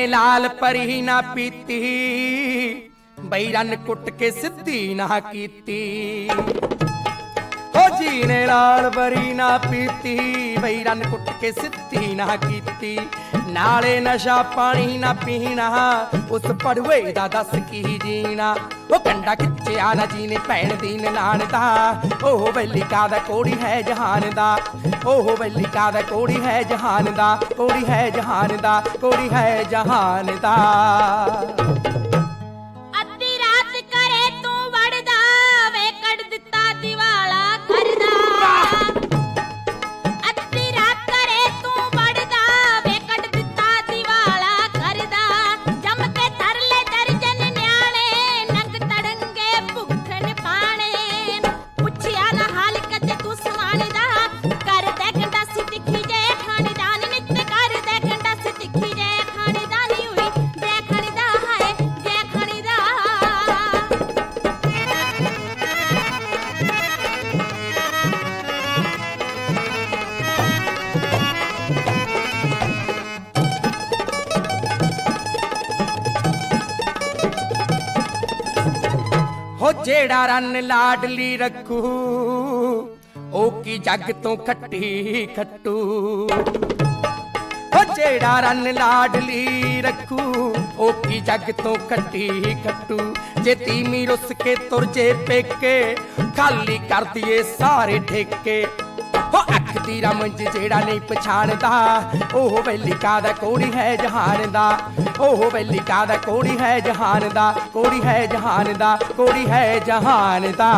ਨੇ ਲਾਲ ਪਰੀ ਨਾ ਪੀਤੀ। ਬਈ ਰਨ ਕੁੱਟ ਕੇ ਸਿੱਧੀ ਨਾ ਕੀਤੀ। ਜੀ ਨੇ ਲਾਲ ਪਰੀ ਨਾ ਪੀਤੀ ਬਈ ਕੁੱਟ ਕੇ ਸਿੱਧੀ ਨਾ ਕੀਤੀ। ਨਾਲੇ ਨਸ਼ਾ ਪਾਣੀ ਨਾ ਪੀਣਾ, ਉਸ ਪੜਵੇ ਦਾ ਦੱਸ ਕੀ ਜੀਣਾ। ਉਹ ਕੰਡਾ ਖਿੱਚਿਆ ਨਾ ਜੀ ਨੇ ਭੈਣ ਦੀ ਨਨਾਣ ਦਾ। ਉਹ ਵੈਲਿਕਾ ਦਾ ਕੋੜੀ ਹੈ ਜਹਾਨ ਦਾ। ਉਹ ਵੈਲਿਕਾ ਦਾ ਕੋੜੀ ਹੈ ਜਹਾਨ ਦਾ, ਕੋੜੀ ਹੈ ਜਹਾਨ ਦਾ, ਕੋੜੀ ਹੈ ਜਹਾਨ ਦਾ। ਜਿਹੜਾ ਰਨ ਲਾਡਲੀ ਰੱਖੂ, ਉਹ ਕੀ ਜੱਗ ਤੋਂ ਖੱਟੀ ਖੱਟੂ? ਹੋ ਜਿਹੜਾ ਰਨ ਲਾਡਲੀ ਰੱਖੂ, ਉਹ ਕੀ ਜੱਗ ਤੋਂ ਖੱਟੀ ਖੱਟੂ? ਜੇ ਤੀਮੀ ਰੁੱਸ ਕੇ ਤੁਰ ਜੇ ਪੇਕੇ, ਖਾਲੀ ਕਰ ਦਈਏ ਸਾਰੇ ਠੇਕੇ। ਹੋ ਅੱਖ ਦੀ ਰਮਜ ਜਿਹੜਾ ਨਹੀਂ ਪਛਾਣਦਾ ਉਹ ਵੈਲਿਕਾ ਦਾ ਕੋੜੀ ਹੈ ਜਹਾਨ ਦਾ ਉਹ ਵੈਲਿਕਾ ਦਾ ਕੋੜੀ ਹੈ ਜਹਾਨ ਦਾ ਕੋੜੀ ਹੈ ਜਹਾਨ ਦਾ ਕੋੜੀ ਹੈ ਜਹਾਨ ਦਾ।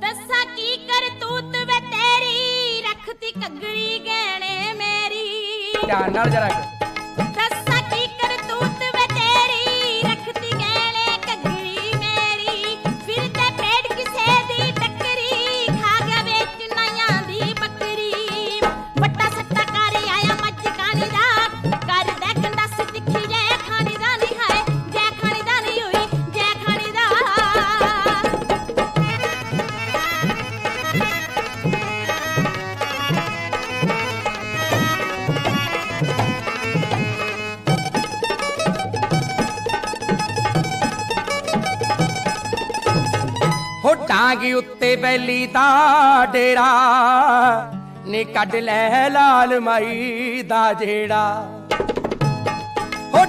ਦੱਸਾਂ ਕੀ ਕਰਤੂਤ ਵੇ ਤੇਰੀ ਰੱਖਤੀ ਕੱਗੜੀ ਗਹਿਣੇ ਮੇਰੀ। ਧਿਆਨ ਨਾਲ ਜਰਾ ਟਾਂਗ ਉੱਤੇ ਬੈਲੀ ਦਾ ਡੇਰਾ ਨੇ ਕੱਢ ਲੈ ਲਾਲ ਮਾਈ ਦਾ ਜਿਹੜਾ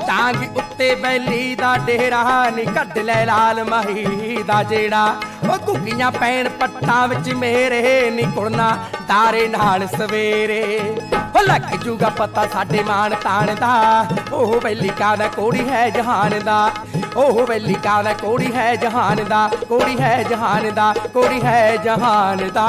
ਟਾਂਗ ਉੱਤੇ ਬੈਲੀ ਦਾ ਡੇਰਾ ਨੀ ਕੱਢ ਲੈ ਲਾਲ ਮਾਈ ਦਾ ਜਿਹੜਾ। ਉਹ ਘੁੱਗੀਆਂ ਪੈਣ ਪੱਟਾਂ ਵਿੱਚ ਮੇਰੇ ਨੀ ਕੁੜਨਾ ਦਾਰੇ ਨਾਲ ਸਵੇਰੇ। ਹੋ ਲੱਗ ਜੂਗਾ ਪਤਾ ਸਾਡੇ ਮਾਨ ਤਾਣ ਦਾ। ਉਹ ਬੈਲੀਕਾ ਦਾ ਕੋੜੀ ਹੈ ਜਹਾਨ ਦਾ। ਉਹ ਬੈਲੀਕਾ ਦਾ ਕੋੜੀ ਹੈ ਜਹਾਨ ਦਾ। ਕੋੜੀ ਹੈ ਜਹਾਨ ਦਾ। ਕੋੜੀ ਹੈ ਜਹਾਨ ਦਾ।